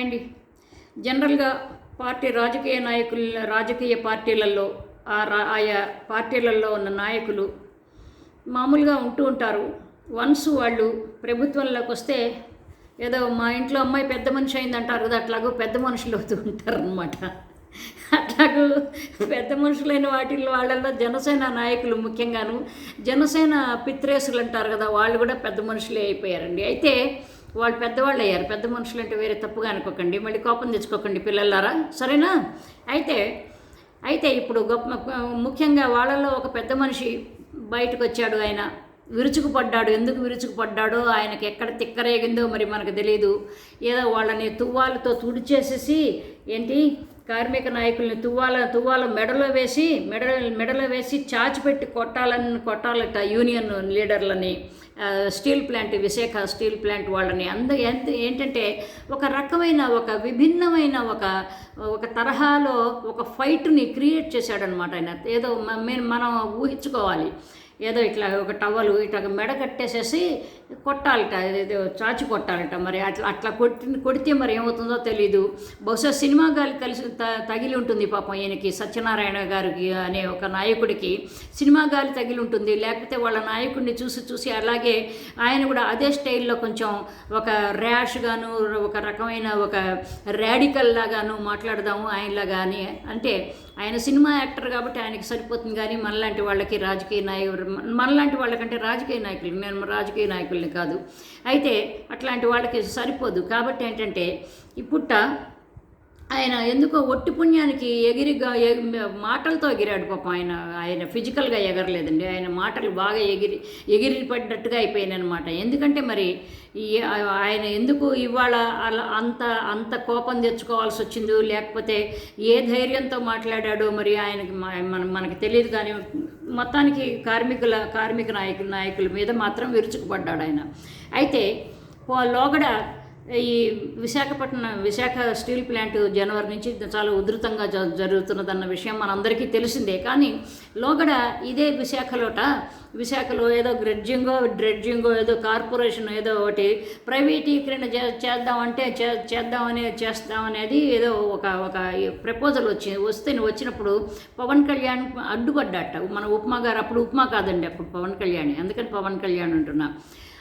Hi అండి జనరల్గా party రాజకీయ నాయకుల రాజకీయ పార్టీలలో ఆ రా ఆయా పార్టీలలో ఉన్న నాయకులు మామూలుగా ఉంటూ ఉంటారు. వన్స్ వాళ్ళు ప్రభుత్వంలోకి వస్తే ఏదో మా ఇంట్లో అమ్మాయి పెద్ద మనిషి అయిందంటారు కదా అట్లాగూ పెద్ద మనుషులు అవుతూ ఉంటారనమాట అట్లాగూ పెద్ద మనుషులైన వాటిల్లో వాళ్ళల్లో జనసేన నాయకులు ముఖ్యంగాను జనసేన పిత్రేసులు అంటారు కదా వాళ్ళు కూడా పెద్ద మనుషులే అయిపోయారండి. అయితే వాళ్ళు పెద్దవాళ్ళు అయ్యారు. పెద్ద మనుషులు అంటే వేరే తప్పుగా అనుకోకండి. మళ్ళీ కోపం తెచ్చుకోకండి పిల్లలారా? సరేనా? అయితే అయితే ఇప్పుడు గొప్ప ముఖ్యంగా వాళ్ళలో ఒక పెద్ద మనిషి బయటకు వచ్చాడు ఆయన. విరుచుకుపడ్డాడు. ఎందుకు విరుచుకుపడ్డాడో? ఆయనకి ఎక్కడ తిక్కరేగిందో మరి మనకు తెలియదు ఏదో వాళ్ళని తువ్వాలతో తుడిచేసేసి ఏంటి? కార్మిక నాయకుల్ని తువ్వాల తువ్వాల మెడలో వేసి మెడ మెడలో వేసి చాచిపెట్టి కొట్టాలని కొట్టాలట union లీడర్లని. Steel plant Visakha steel plant వాళ్ళని అంద ఎంత ఏంటంటే ఒక రకమైన ఒక విభిన్నమైన ఒక ఒక తరహాలో ఒక ఫైట్ని క్రియేట్ చేశాడనమాట ఆయన. ఏదో మేము మనం ఊహించుకోవాలి. ఏదో ఇట్లా ఒక టవలు ఇట్లా మెడ కట్టేసేసి కొట్టాలట ఏదో చాచి కొట్టాలట మరి. అట్లా అట్లా కొట్టి కొడితే మరి ఏమవుతుందో తెలీదు. బహుశా సినిమా గాలి కలిసి త తగిలి ఉంటుంది పాపం ఈయనకి సత్యనారాయణ గారికి అనే ఒక నాయకుడికి. సినిమా గాలి తగిలి ఉంటుంది. లేకపోతే వాళ్ళ నాయకుడిని చూసి చూసి అలాగే ఆయన కూడా అదే స్టైల్లో కొంచెం ఒక ర్యాష్గాను ఒక రకమైన ఒక ర్యాడికల్ లాగాను మాట్లాడదాము ఆయనలాగా అని అంటే ఆయన సినిమా యాక్టర్ కాబట్టి ఆయనకి సరిపోతుంది కానీ మనలాంటి వాళ్ళకి రాజకీయ నాయకులు మనలాంటి వాళ్ళకంటే రాజకీయ నాయకులు నేను రాజకీయ నాయకులు పిల్లల్ని కాదు. అయితే అట్లాంటి వాళ్ళకి సరిపోదు. కాబట్టి ఏంటంటే ఈ పుట్ట ఆయన ఎందుకో ఒట్టి పుణ్యానికి ఎగిరిగా మాటలతో ఎగిరాడు పాపం ఆయన. ఆయన ఫిజికల్గా ఎగరలేదండి. ఆయన మాటలు బాగా ఎగిరి ఎగిరి పడ్డట్టుగా అయిపోయినమాట ఎందుకంటే మరి ఈ ఆయన ఎందుకు ఇవాళ అలా అంత అంత కోపం తెచ్చుకోవాల్సి వచ్చిందో లేకపోతే ఏ ధైర్యంతో మాట్లాడాడో మరి ఆయనకి మన మనకి తెలియదు కానీ మొత్తానికి కార్మికుల కార్మిక నాయకుల నాయకుల మీద మాత్రం విరుచుకుపడ్డాడు ఆయన. అయితే లోగడ ఈ విశాఖపట్నం విశాఖ స్టీల్ ప్లాంట్ జనవరి నుంచి చాలా ఉధృతంగా జ జరుగుతున్నదన్న విషయం మనందరికీ తెలిసిందే. కానీ లోగడ ఇదే విశాఖలోట. విశాఖలో ఏదో గ్రెడ్జింగో డ్రెడ్జింగో ఏదో కార్పొరేషన్ ఏదో ఒకటి ప్రైవేటీకరణ చే చేద్దామంటే చే చేద్దామని చేస్తామనేది ఏదో ఒక ఒక ప్రపోజల్ వచ్చి వస్తే వచ్చినప్పుడు పవన్ కళ్యాణ్ అడ్డుపడ్డట. మన ఉప్మా గారు అప్పుడు ఉప్మా కాదండి అప్పుడు పవన్ కళ్యాణ్. అందుకని పవన్ కళ్యాణ్ అంటున్నా.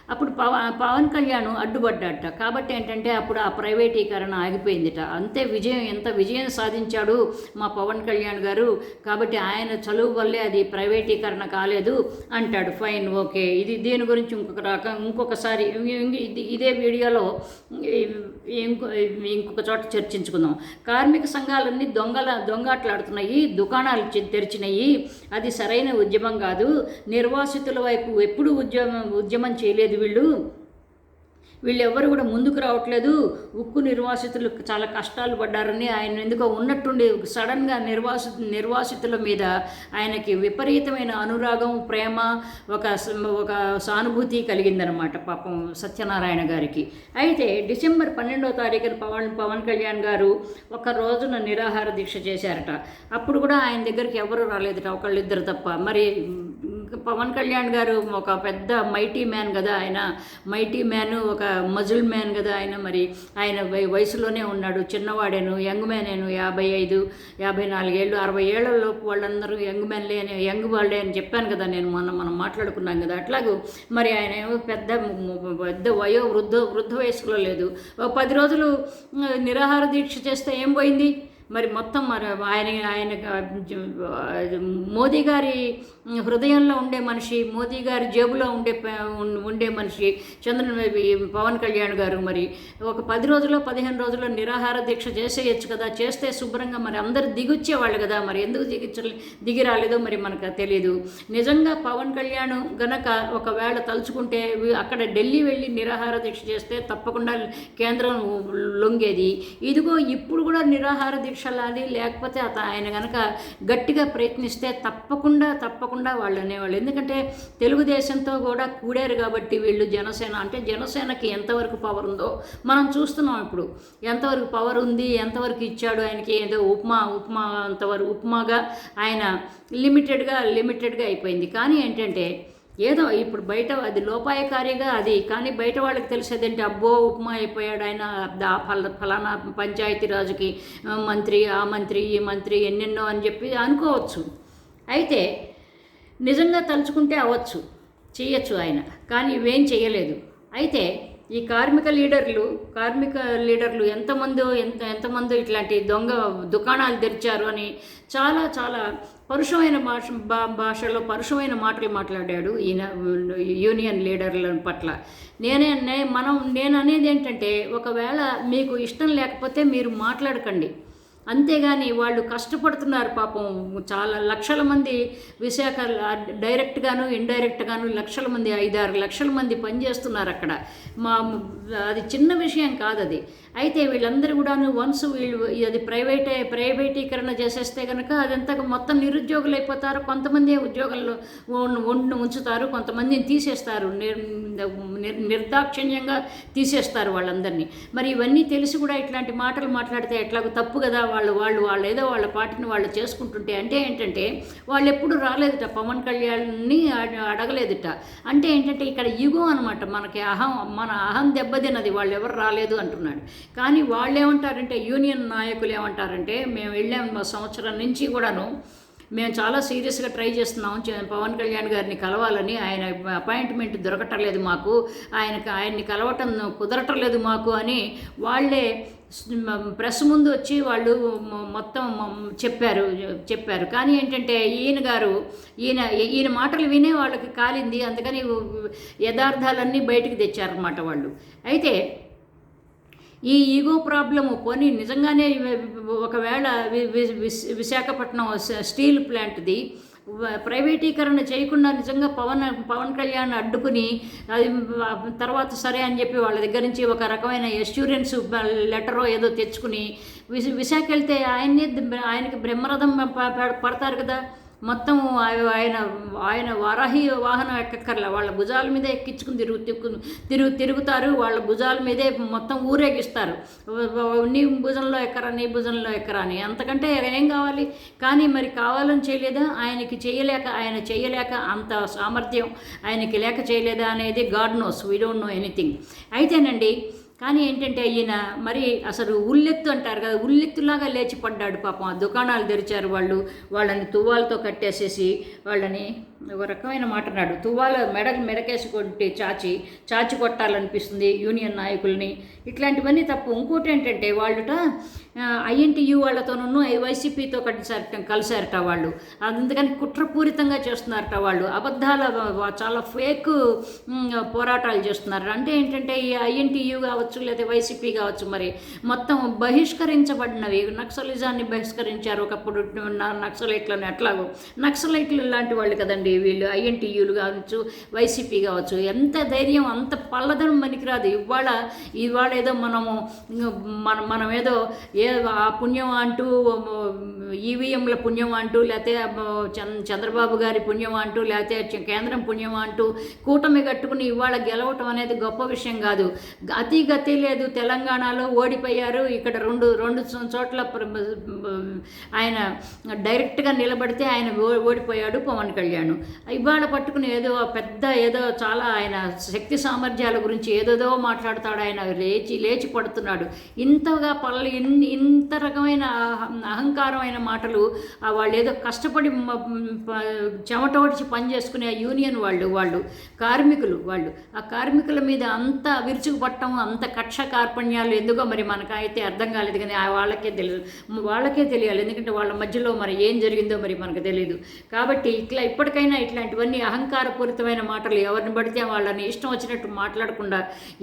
అప్పుడు పవ పవన్ కళ్యాణ్ అడ్డుపడ్డాట కాబట్టి ఏంటంటే అప్పుడు ఆ ప్రైవేటీకరణ ఆగిపోయిందిట. అంతే విజయం ఎంత విజయం సాధించాడు మా పవన్ కళ్యాణ్ గారు. కాబట్టి ఆయన చలువు వల్లే అది ప్రైవేటీకరణ కాలేదు అంటాడు. Fine okay. ఇది దీని గురించి ఇంకొక రకం ఇంకొకసారి ఇదే వీడియోలో ఇంకో ఇంకొక చోట చర్చించుకుందాం. కార్మిక సంఘాలన్నీ దొంగల దొంగాట్లాడుతున్నాయి దుకాణాలు తెరిచినాయి. అది సరైన ఉద్యమం కాదు. నిర్వాసితుల వైపు ఎప్పుడు ఉద్యమం ఉద్యమం చేయలేదు వీళ్ళు. వీళ్ళెవ్వరు కూడా ముందుకు రావట్లేదు. ఉక్కు నిర్వాసితులు చాలా కష్టాలు పడ్డారని ఆయన ఎందుకో ఉన్నట్టుండి సడన్గా నిర్వాసి నిర్వాసితుల మీద ఆయనకి విపరీతమైన అనురాగం ప్రేమ ఒక ఒక సానుభూతి కలిగిందనమాట పాపం సత్యనారాయణ గారికి. అయితే డిసెంబర్ పన్నెండవ తారీఖున పవన్ పవన్ కళ్యాణ్ గారు ఒక రోజున నిరాహార దీక్ష చేశారట. అప్పుడు కూడా ఆయన దగ్గరికి ఎవరు రాలేదట ఒకళ్ళిద్దరు తప్ప. మరి పవన్ కళ్యాణ్ గారు ఒక పెద్ద మైటీ మ్యాన్ కదా ఆయన. మైటీ మ్యాన్ ఒక మజుల్ మ్యాన్ కదా ఆయన మరి. ఆయన వయసులోనే ఉన్నాడు. చిన్నవాడేను యంగ్ మ్యానేను యాభై ఐదు యాభై నాలుగేళ్ళు అరవై ఏళ్ళలోపు వాళ్ళందరూ యంగ్ మ్యాన్లే అని యంగ్ వాళ్ళే అని చెప్పాను కదా నేను మొన్న మనం మాట్లాడుకున్నాం కదా. అట్లాగూ మరి ఆయన ఏమో పెద్ద పెద్ద వయో వృద్ధ వృద్ధ వయసులో లేదు. ఒక పది రోజులు నిరాహార దీక్ష చేస్తే ఏం పోయింది? మరి మొత్తం మరి ఆయన ఆయన మోదీ గారి హృదయంలో ఉండే మనిషి మోదీ గారి జేబులో ఉండే ఉండే మనిషి చంద్ర పవన్ కళ్యాణ్ గారు మరి. ఒక పది రోజుల్లో పదిహేను రోజుల్లో నిరాహార దీక్ష చేసేయచ్చు కదా చేస్తే శుభ్రంగా మరి అందరు దిగొచ్చేవాళ్ళు కదా మరి. ఎందుకు దిగి దిగి రాలేదో మరి మనకు తెలియదు నిజంగా పవన్ కళ్యాణ్ గనక ఒకవేళ తలుచుకుంటే అక్కడ ఢిల్లీ వెళ్ళి నిరాహార దీక్ష చేస్తే తప్పకుండా కేంద్రం లొంగేది. ఇదిగో ఇప్పుడు కూడా నిరాహార దీక్షలాది లేకపోతే అత ఆయన గనక గట్టిగా ప్రయత్నిస్తే తప్పకుండా తప్పకుండా వాళ్ళు అనేవాళ్ళు. ఎందుకంటే తెలుగుదేశంతో కూడా కూడారు కాబట్టి వీళ్ళు జనసేన. అంటే జనసేనకి ఎంతవరకు పవర్ ఉందో మనం చూస్తున్నాం ఇప్పుడు. ఎంతవరకు పవర్ ఉంది ఎంతవరకు ఇచ్చాడు ఆయనకి ఏదో ఉప్మా ఉప్మా అంతవరకు ఉప్మాగా ఆయన లిమిటెడ్గా లిమిటెడ్గా అయిపోయింది. కానీ ఏంటంటే ఏదో ఇప్పుడు బయట అది లోపాయకారిగా అది. కానీ బయట వాళ్ళకి తెలిసేదంటే అబ్బో ఉప్మా అయిపోయాడు ఆయన. ఆ ఫల ఫలానా పంచాయతీ రాజుకి మంత్రి ఆ మంత్రి ఈ మంత్రి ఎన్నెన్నో అని చెప్పి అనుకోవచ్చు. అయితే నిజంగా తలుచుకుంటే అవ్వచ్చు. చేయొచ్చు ఆయన. కానీ ఇవేం చేయలేదు. అయితే ఈ కార్మిక లీడర్లు కార్మిక లీడర్లు ఎంతమందో ఎంత ఎంతమందో ఇట్లాంటి దొంగ దుకాణాలు తెరిచారు అని చాలా చాలా పరుషమైన భాష భాషలో పరుషమైన మాటలు మాట్లాడాడు ఈయన యూనియన్ లీడర్ల పట్ల. నేనే మనం నేను అనేది ఏంటంటే ఒకవేళ మీకు ఇష్టం లేకపోతే మీరు మాట్లాడకండి. అంతేగాని వాళ్ళు కష్టపడుతున్నారు పాపం. చాలా లక్షల మంది విశాఖ డైరెక్ట్గాను ఇండైరెక్ట్గాను లక్షల మంది ఐదారు లక్షల మంది పనిచేస్తున్నారు అక్కడ. మా అది చిన్న విషయం కాదు అది. అయితే వీళ్ళందరూ కూడాను వన్స్ వీళ్ళు అది ప్రైవేట్ ప్రైవేటీకరణ చేసేస్తే కనుక అదంతా మొత్తం నిరుద్యోగులు అయిపోతారు కొంతమంది ఉద్యోగాల్లో ఉంచుతారు కొంతమందిని తీసేస్తారు. నిర్ నిర్- నిర్దాక్షిణ్యంగా తీసేస్తారు వాళ్ళందరినీ. మరి ఇవన్నీ తెలిసి కూడా ఇట్లాంటి మాటలు మాట్లాడితే ఎట్లాగో తప్పు కదా? వాళ్ళు వాళ్ళు వాళ్ళు ఏదో వాళ్ళ పాటిని వాళ్ళు చేసుకుంటుంటే అంటే ఏంటంటే వాళ్ళు ఎప్పుడు రాలేదుట. పవన్ కళ్యాణ్ని అడగలేదుట. అంటే ఏంటంటే ఇక్కడ యుగం అనమాట మనకి అహం మన అహం దెబ్బతిన్నది వాళ్ళు ఎవరు రాలేదు అంటున్నాడు. కానీ వాళ్ళు ఏమంటారంటే యూనియన్ నాయకులు ఏమంటారంటే మేము వెళ్ళాము మా సంవత్సరం నుంచి కూడాను మేము చాలా సీరియస్గా ట్రై చేస్తున్నాం పవన్ కళ్యాణ్ గారిని కలవాలని ఆయన అపాయింట్మెంట్ దొరకటం లేదు మాకు ఆయనకు ఆయన్ని కలవటం కుదరటం లేదు మాకు అని వాళ్ళే ప్రెస్ ముందు వచ్చి వాళ్ళు మొత్తం చెప్పారు చెప్పారు. కానీ ఏంటంటే ఈయన గారు ఈయన ఈయన మాటలు వినే వాళ్ళకి కాలింది. అందుకని యథార్థాలన్నీ బయటకు తెచ్చారన్నమాట వాళ్ళు. అయితే ఈ ఈగో ప్రాబ్లము పోనీ నిజంగానే ఒకవేళ విశాఖపట్నం స్టీల్ ప్లాంట్ది ప్రైవేటీకరణ చేయకుండా నిజంగా పవన్ పవన్ కళ్యాణ్ అడ్డుకుని అది తర్వాత సరే అని చెప్పి వాళ్ళ దగ్గర నుంచి ఒక రకమైన ఎష్యూరెన్స్ లెటరో ఏదో తెచ్చుకుని విశాఖ వెళ్తే ఆయన్ని ఆయనకి బ్రహ్మరథం ప- పడతారు కదా. మొత్తం ఆయన ఆయన వారాహి వాహనం ఎక్కక్కర్ల. వాళ్ళ భుజాల మీద ఎక్కించుకుని తిరుగు తిరుగు తిరుగు తిరుగుతారు. వాళ్ళ భుజాల మీదే మొత్తం ఊరేగిస్తారు. నీ భుజంలో ఎక్కరా నీ భుజంలో ఎక్కరా అని. అంతకంటే ఏం కావాలి? కానీ మరి కావాలని చేయలేదా? ఆయనకి చేయలేక ఆయన చేయలేక అంత సామర్థ్యం ఆయనకి లేక చేయలేదా అనేది God knows. We don't know anything. అయితేనండి కానీ ఏంటంటే ఈయన మరి అసలు ఉల్లెత్తు అంటారు కదా ఉల్లెత్తులాగా లేచి పడ్డాడు పాపం. ఆ దుకాణాలు తెరిచారు వాళ్ళు. వాళ్ళని తువ్వాలతో కట్టేసేసి వాళ్ళని ఒక రకమైన మాట అన్నాడు. తువ్వాల మెడ మెడకేసి చాచి చాచి కొట్టాలనిపిస్తుంది యూనియన్ నాయకుల్ని. ఇట్లాంటివన్నీ తప్పు. ఇంకోటి ఏంటంటే వాళ్ళుట ఐఎన్టీయూ వాళ్ళతోనూ వైసీపీతో కలిసారట కలిసారట వాళ్ళు. అందుకని కుట్రపూరితంగా చేస్తున్నారట వాళ్ళు. అబద్ధాల చాలా ఫేక్ పోరాటాలు చేస్తున్నారు. అంటే ఏంటంటే ఈ ఐఎన్టీయూ కావచ్చు లేదా వైసీపీ కావచ్చు మరి మొత్తం బహిష్కరించబడినవి. నక్సలిజాన్ని బహిష్కరించారు ఒకప్పుడు నక్సలైట్లని అట్లాగో. ఎట్లాగో నక్సలైట్లు లాంటి వాళ్ళు కదండి. వీళ్ళు ఐఎన్టీయూలు కావచ్చు వైసీపీ కావచ్చు ఎంత ధైర్యం అంత పల్లదనం పనికిరాదు. ఇవాళ ఇవాళ ఏదో మనము మన మనం ఏదో ఏ ఆ పుణ్యం అంటూ ఈవీఎంల పుణ్యం అంటూ లేకపోతే చంద్రబాబు గారి పుణ్యం అంటూ లేకపోతే కేంద్రం పుణ్యం అంటూ కూటమి కట్టుకుని ఇవాళ గెలవటం అనేది గొప్ప విషయం కాదు. అతి గతి లేదు. తెలంగాణలో ఓడిపోయారు. ఇక్కడ రెండు రెండు చోట్ల ఆయన డైరెక్ట్గా నిలబడితే ఆయన ఓడిపోయాడు పవన్ కళ్యాణ్. ఇవాళ పట్టుకుని ఏదో పెద్ద ఏదో చాలా ఆయన శక్తి సామర్థ్యాల గురించి ఏదేదో మాట్లాడతాడు. ఆయన లేచి లేచి పడుతున్నాడు. ఇంతగా పల్ల ఇన్- ఇంత రకమైన అహంకారమైన మాటలు వాళ్ళు ఏదో కష్టపడి చెమట ఒడిచి పని చేసుకునే యూనియన్ వాళ్ళు వాళ్ళు కార్మికులు వాళ్ళు. ఆ కార్మికుల మీద అంత విరుచుకుపట్టడం అంత కక్ష కార్పణ్యాలు ఎందుకో మరి మనకైతే అర్థం కాలేదు కానీ ఆ వాళ్ళకే తెలియదు వాళ్ళకే తెలియాలి. ఎందుకంటే వాళ్ళ మధ్యలో మరి ఏం జరిగిందో మరి మనకు తెలియదు కాబట్టి ఇట్లా ఇప్పటికైనా ఇట్లాంటివన్నీ అహంకారపూరితమైన మాటలు ఎవరిని పడితే వాళ్ళని ఇష్టం వచ్చినట్టు మాట్లాడకుండా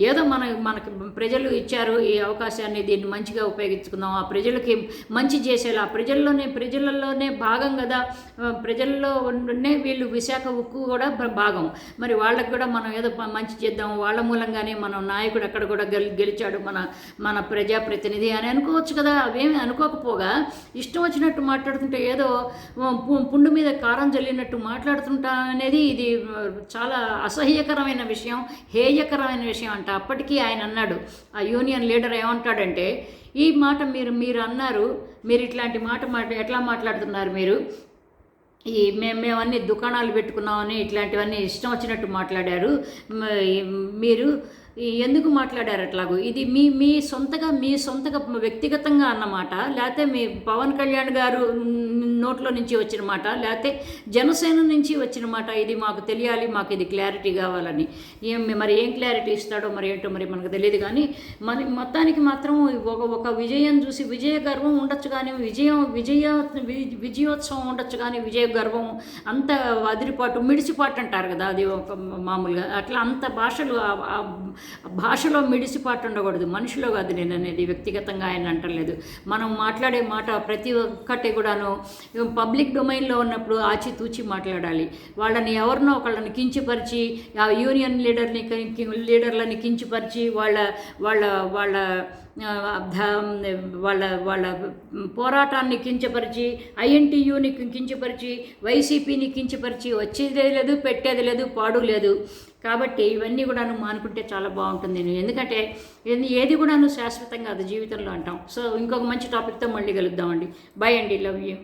ఏదో మన మనకి ప్రజలు ఇచ్చారు ఈ అవకాశాన్ని దీన్ని మంచిగా ఉపయోగించుకుందాం. ఆ ప్రజలకి మంచి చేసేలా ఆ ప్రజల్లోనే ప్రజలలోనే భాగం కదా. ప్రజల్లో ఉండే వీళ్ళు విశాఖ ఉక్కు కూడా భాగం. మరి వాళ్ళకి కూడా మనం ఏదో మంచి చేద్దాం. వాళ్ళ మూలంగానే మనం నాయకుడు అక్కడ కూడా గెలి గెలిచాడు మన మన ప్రజాప్రతినిధి అని అనుకోవచ్చు కదా. అవేమి అనుకోకపోగా. ఇష్టం వచ్చినట్టు మాట్లాడుతుంటే ఏదో పు- పుండు మీద కారం జల్లినట్టు మాట్లాడుతుంటా అనేది ఇది చాలా అసహ్యకరమైన విషయం హేయకరమైన విషయం అంట. అప్పటికీ ఆయన అన్నాడు ఆ యూనియన్ లీడర్ ఏమంటాడంటే ఈ మాట మీరు మీరు అన్నారు మీరు ఇట్లాంటి మాట మాట ఎట్లా మాట్లాడుతున్నారు మీరు? ఈ మేము మేమన్నీ దుకాణాలు పెట్టుకున్నామని ఇట్లాంటివన్నీ ఇష్టం వచ్చినట్టు మాట్లాడారు. మీరు ఎందుకు మాట్లాడారు అట్లాగో? ఇది మీ మీ సొంతగా మీ సొంతగా వ్యక్తిగతంగా అన్నమాట. లేకపోతే మీ పవన్ కళ్యాణ్ గారు నోట్లో నుంచి వచ్చిన మాట లేకపోతే జనసేన నుంచి వచ్చిన మాట ఇది మాకు తెలియాలి మాకు ఇది క్లారిటీ కావాలని. ఏం మరి ఏం క్లారిటీ ఇస్తాడో మరి ఏంటో మరి మనకు తెలియదు కానీ మన మొత్తానికి మాత్రం ఒక ఒక విజయం చూసి విజయ గర్వం ఉండొచ్చు కానీ విజయం విజయ విజయోత్సవం ఉండొచ్చు కానీ విజయ గర్వం అంత అదిరిపాటు మిడిచిపాటు అంటారు కదా అది ఒక మామూలుగా. అట్లా అంత భాషలు భాషలో మిడిసిపాటు ఉండకూడదు. మనిషిలో కాదు నేను అనేది వ్యక్తిగతంగా ఆయన అంటలేదు. మనం మాట్లాడే మాట ప్రతి ఒక్కటి కూడాను పబ్లిక్ డొమైన్లో ఉన్నప్పుడు ఆచితూచి మాట్లాడాలి. వాళ్ళని ఎవరినో ఒకళ్ళని కించిపరిచి ఆ యూనియన్ లీడర్ని లీడర్లని కించిపరిచి వాళ్ళ వాళ్ళ వాళ్ళ వాళ్ళ వాళ్ళ పోరాటాన్ని కించపరిచి ఐఎన్టీయూని కించపరిచి వైసీపీని కించపరిచి వచ్చేదే లేదు పెట్టేది లేదు పాడు లేదు. కాబట్టి ఇవన్నీ కూడాను మానుకుంటే చాలా బాగుంటుంది. ఎందుకంటే ఏది- ఏది కూడాను శాశ్వతం కాదు జీవితంలో అంటాం. సో ఇంకొక మంచి టాపిక్తో మళ్ళీ కలుద్దామండి. బై అండి. Love you